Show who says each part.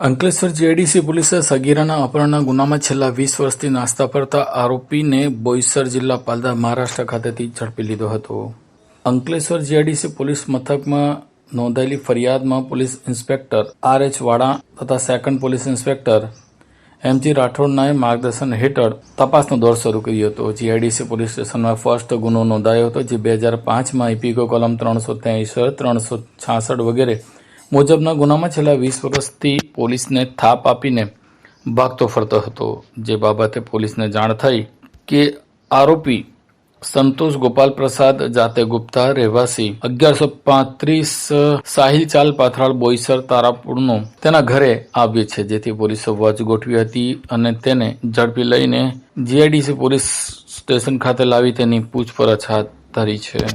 Speaker 1: Ankleshwar GIDC પોલીસે સગીરાના અપહરણના ગુનામાં છેલ્લા વીસ વર્ષથી નાસ્તા ફરતા આરોપીને બોઈસર જિલ્લા પાલદા મહારાષ્ટ્ર ખાતેથી ઝડપી લીધો હતો. અંકલેશ્વર જીઆઈડીસી પોલીસ મથકમાં નોંધાયેલી ફરિયાદમાં police inspector R H Vada તથા સેકન્ડ પોલીસ ઇન્સ્પેક્ટર એમજી રાઠોડનાએ માર્ગદર્શન હેઠળ તપાસનો દોર શરૂ કર્યો હતો. જીઆઈડીસી પોલીસ સ્ટેશનમાં ફર્સ્ટ ગુનો નોંધાયો હતો, જે બે હજાર પાંચમાં ઇપીકો કલમ ત્રણસો ત્રેસઠ, ત્રણસો છાસઠ વગેરે મુજબના ગુનામાં છેલ્લા વીસ વર્ષથી પોલીસને થાપ આપીને ભાગતો ફરતો હતો. જે બાબતે પોલીસને જાણ થઈ કે આરોપી સંતોષ ગોપાલ પ્રસાદ જાતે ગુપ્તા રહેવાસી અગિયારસો પાંત્રીસ સાહિલ ચાલ પાથરાળ બોઈસર તારાપુરનો તેના ઘરે આવ્યો છે. જેથી પોલીસે વોચ ગોઠવી હતી અને તેને ઝડપી લઈને જીઆઈડીસી પોલીસ સ્ટેશન ખાતે લાવી તેની પૂછપરછ હાથ ધરી છે.